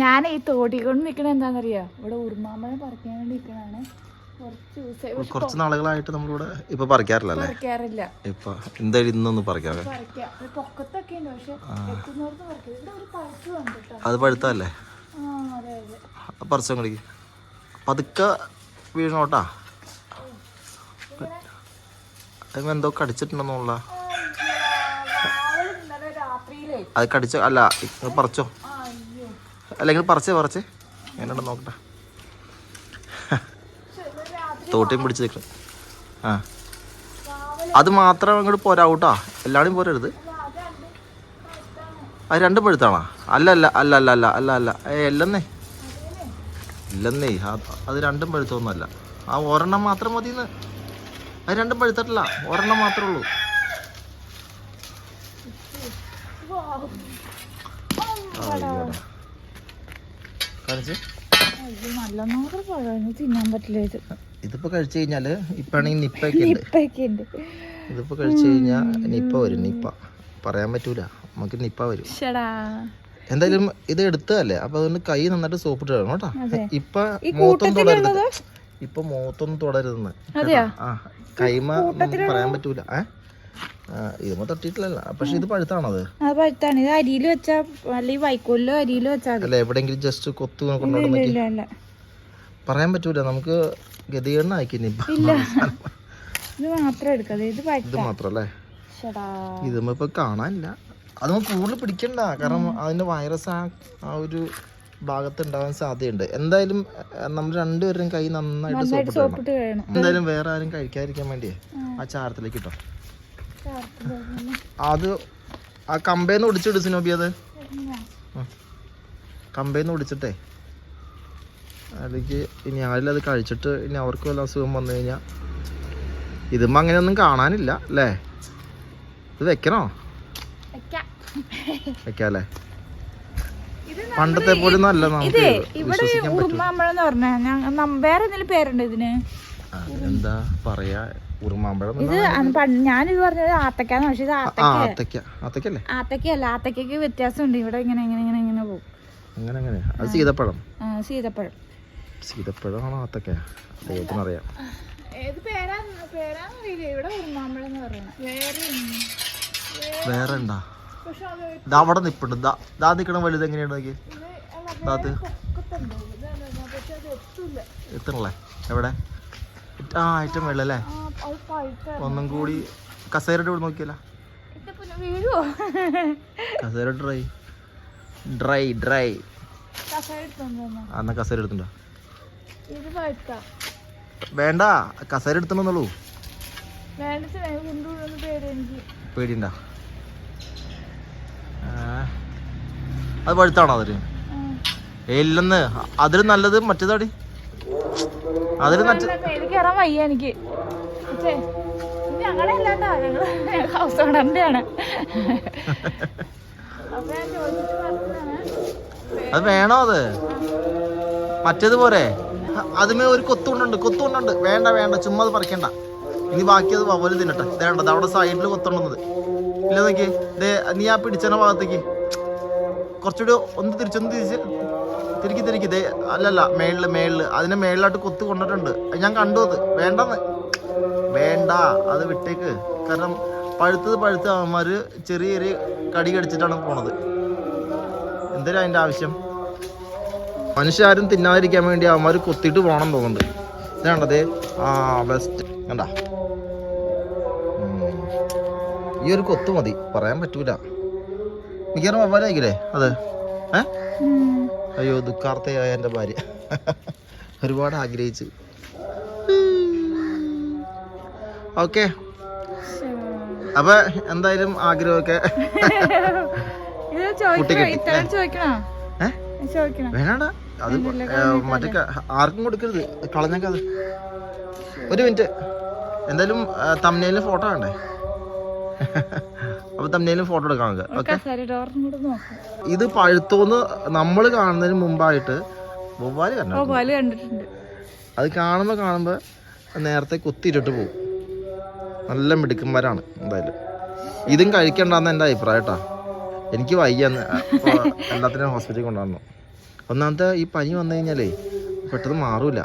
ഞാൻ ഈ തോട്ടിക്കൊണ്ട് നിക്കണ എന്താണെന്നറിയോ? ഇവിടെ ഉറുമാമ്പഴം പറിക്കാൻ വേണ്ടി നിക്കണാണ് കുറച്ച് ദിവസമായി. പക്ഷെ കുറച്ച് നാളുകളായിട്ട് നമ്മളിവിടെ ഇപ്പൊ പറിക്കാറില്ല അല്ലേ? പറിക്കാറില്ല. ഇപ്പൊ എന്തായാലും ഇന്നൊന്ന് പറിക്കാവേ പറിക്കാം. ഇത് പൊക്കത്തൊക്കെ ഉണ്ട് പക്ഷെ എത്തുന്നോർത്ത് പറിക്കാം ഇവിടെ ഒരു പഴുത്ത് കണ്ടിട്ടോ? അത് പഴുത്തല്ലേ ആ അതെ അതെ. പറിച്ചോ പതുക്കെ വീണോട്ടാ? അതിന് എന്തോ കടിച്ചിട്ടുണ്ടെന്നുള്ള. അത് കടിച്ചോ അല്ല പറിച്ചോ? ആ അല്ലെങ്കിൽ പറിച്ചേ പറിച്ചേ. എങ്ങനെ നോക്കട്ടെ. തോട്ടിയും പിടിച്ച് നിൽക്കണം ആ. അത് മാത്രം അങ്ങോട്ട് പോരാ കേട്ടോ എല്ലാവരും പോരരുത്. അത് രണ്ട് പഴുത്താണോ? അല്ല അല്ല അല്ല അല്ല അല്ല അല്ല അല്ല. ഏ അല്ലെന്നേ. ഇല്ലെന്നേ. അത് രണ്ടും പഴുത്തൊന്നുമല്ല. ആ ഒരെണ്ണം മാത്രം മതിന്ന്. അത് രണ്ടും പഴുത്തിട്ടില്ല. ഒരെണ്ണം മാത്രമേ ഉള്ളൂ. അയ്യോടാ. പഴം തിന്നാൻ പറ്റില്ല ഇത്. ഇതിപ്പോ കഴിച്ചു കഴിഞ്ഞാൽ ഇപ്പാണെങ്കിൽ നിപ്പൊക്കെ ഉണ്ട്. ഇതിപ്പോ കഴിച്ചു കഴിഞ്ഞാ നിപ്പ വരും നിപ്പ. പറയാൻ പറ്റൂല. നമുക്ക് നിപ്പ വരും. എന്തായാലും ഇത് എടുത്തതല്ലേ? അപ്പൊ അതുകൊണ്ട് കൈ നന്നായിട്ട് സോപ്പിട്ട് ഇടണം കേട്ടോ. ഇപ്പൊ തുടരുത്. കൂട്ടത്തിലുള്ളത് ഇപ്പൊ മൂത്തൊന്നും തുടരുതെന്ന് കൈമ പറയാൻ പറ്റൂല. ഏഹ് ഇതുമ്പോ തട്ടിയിട്ടില്ലല്ല. പക്ഷെ ഇത് പഴുത്താണത്. അത് പഴുത്താണ്. ഇത് അരിയിൽ വെച്ചാ അല്ലെങ്കിൽ വൈക്കോലിലോ അരിയിലോ വെച്ചാൽ അല്ല? എവിടെങ്കിലും ജസ്റ്റ് കൊത്തു പറയാൻ പറ്റൂല. നമുക്ക് ഇല്ല. ഇത് മാത്രം എടുക്കാതെ ഇത് ഇത് പഴുത്ത മാത്രല്ലേ ഷടാ. ഇതുമ്പോ ഇപ്പൊ കാണാനില്ല. അതൊന്നും കൂടുതൽ പിടിക്കണ്ട. കാരണം അതിന്റെ വൈറസ് ആ ആ ഒരു ഭാഗത്ത് ഉണ്ടാവാൻ സാധ്യതയുണ്ട്. എന്തായാലും നമ്മൾ രണ്ടുപേരും കൈ നന്നായിട്ട് സോപ്പിട്ട് എന്തായാലും വേറെ ആരും കഴിക്കാതിരിക്കാൻ വേണ്ടിയേ. ആ ചാരത്തിലേക്ക് ഇട്ടോ. അത് ആ കമ്പേന്ന് ഒടിച്ചിട്ട് സിനോബി അത്? കമ്പേന്ന് ഒടിച്ചിട്ടേ. അതിലേക്ക് ഇനി ആരും അത് കഴിച്ചിട്ട് ഇനി അവർക്ക് വല്ല അസുഖം വന്നു കഴിഞ്ഞാൽ ഇതുമ്പോ അങ്ങനെയൊന്നും കാണാനില്ല അല്ലേ? ഇത് വെക്കണോ? വെക്കാം. അല്ലേ ഇത് പണ്ടത്തെ പോലെ നല്ല നമുക്ക് ഇതേ ഇവിടെ ഉറുമാമ്പഴം എന്ന് പറഞ്ഞാൽ വേറെ എന്തെങ്കിലും പേരുണ്ട് ഇതിന്? എന്താ പറയാ? ഉറുമാമ്പഴം ഇത് ഞാനിത് പറഞ്ഞത് ആത്തക്കാന്ന് പക്ഷെ ഇത് ആത്തക്ക. ആത്തക്കല്ലേ ആത്തക്കല്ല ആത്തക്കയ്ക്ക് വ്യത്യാസമുണ്ട്. ഇവിടെ ഇങ്ങനെ ഇങ്ങനെ ഇങ്ങനെ ഇങ്ങനെ പോകും. അങ്ങനെ അങ്ങനെ അത് സീതപ്പഴം. സീതപ്പഴം. സീതപ്പഴമാണോ അത്തയ്ക്ക ദൈവത്തിനറിയാം. ഏത് പേരാ പേരാന്നറിയില്ല. ഇവിടെ ഉറുമാമ്പഴം എന്ന് പറയണത് വേറെ വേറെ ഉണ്ടാ ദാ അവിടെ നിപ്പുണ്ട്. ദാ ദാ നിൽക്കണം വലുത് എങ്ങനെയാണ് നോക്കി ദാത്ത് എത്തണല്ലേ എവിടെ? ആ ഏറ്റവും വെള്ളല്ലേ? ഒന്നും കൂടി കസേരയുടെ ഇവിടെ നോക്കിയല്ല. വീഴുവോ കസേര ഡ്രൈ. Dry dry. എന്നാ കസേര എടുത്തുണ്ടോ വേണ്ട കസേര എടുത്തുണ്ടെന്നുള്ളൂ പേടിണ്ട. അത് പഴുത്താണോ അതിന്. ഇല്ലെന്ന്. അതിൽ നല്ലത് മറ്റേതാടി? അതിൽ എനിക്ക്. ഹൗസ് ഓണറിന്റെ അത് വേണോ അത്? മറ്റേത് പോരെ അതുമേ ഒരു കൊത്തുണ്ടുണ്ട് കൊത്തുണ്ടുണ്ട് വേണ്ട വേണ്ട ചുമ്മാ അത് പറിക്കണ്ട. ഇനി ബാക്കി അത് വവൽ തിന്നട്ടെ വേണ്ടത് അവിടെ സൈഡിൽ കൊത്തുണ്ടെന്നത് ഇല്ല നോക്കി ദേ നീ ആ പിടിച്ചന ഭാഗത്തേക്ക്. കുറച്ചുകൂടി ഒന്ന് തിരിച്ചൊന്ന് തിരിച്ച്. തിരിക്കി തിരിക്കി. ദേ അല്ലല്ല മേളിൽ മേളിൽ. അതിന്റെ മേളിലായിട്ട് കൊത്തു കൊണ്ടിട്ടുണ്ട്. ഞാൻ കണ്ടു അത്. വേണ്ടെന്ന്. വേണ്ട അത് വിട്ടേക്ക്. കാരണം പഴുത്തത് പഴുത്ത അവന്മാർ ചെറിയ ചെറിയ കടി കടിച്ചിട്ടാണ് പോണത്. എന്തിനാ അതിന്റെ ആവശ്യം? മനുഷ്യാരും തിന്നാതിരിക്കാൻ വേണ്ടി അവന്മാർ കൊത്തിയിട്ട് പോകണം തോന്നുന്നുണ്ട്. ഇതാണത് ആ ബെസ്റ്റ് കണ്ട? ഈ ഒരു കൊത്ത് മതി. പറയാൻ പറ്റൂല. മിക്കവാറും അവരായിക്കില്ലേ അത്? ഏ? അയ്യോ ദുഃഖാർത്ഥയായ എന്റെ ഭാര്യ. ഒരുപാട് ആഗ്രഹിച്ച്. ഓക്കെ. അപ്പൊ എന്തായാലും ആഗ്രഹമൊക്കെ വേണടാ. അത് മറ്റേ ആർക്കും കൊടുക്കരുത്. കളഞ്ഞേക്കത് ഒരു മിനിറ്റ്. എന്തായാലും തമ്മിലും ഫോട്ടോ വേണ്ടേ? അപ്പൊ തമ്മിലും ഫോട്ടോ എടുക്കാൻ നമുക്ക്. ഓക്കെ ഇത് പഴുത്തോന്ന് നമ്മൾ കാണുന്നതിന് മുമ്പായിട്ട് വവ്വാൽ കണ്ടു കണ്ടിട്ടുണ്ട്. അത് കാണുമ്പോ കാണുമ്പോ നേരത്തെ കുത്തിയിട്ടിട്ട് പോകും നല്ല മിടുക്കന്മാരാണ് എന്തായാലും. ഇതും കഴിക്കണ്ടെന്ന് എന്റെ അഭിപ്രായം കേട്ടാ എനിക്ക് വയ്യ. എല്ലാത്തിനും ഹോസ്പിറ്റലിൽ കൊണ്ടുവന്നു. ഒന്നാമത്തെ ഈ പനി വന്നു കഴിഞ്ഞാലേ പെട്ടെന്ന് മാറൂല.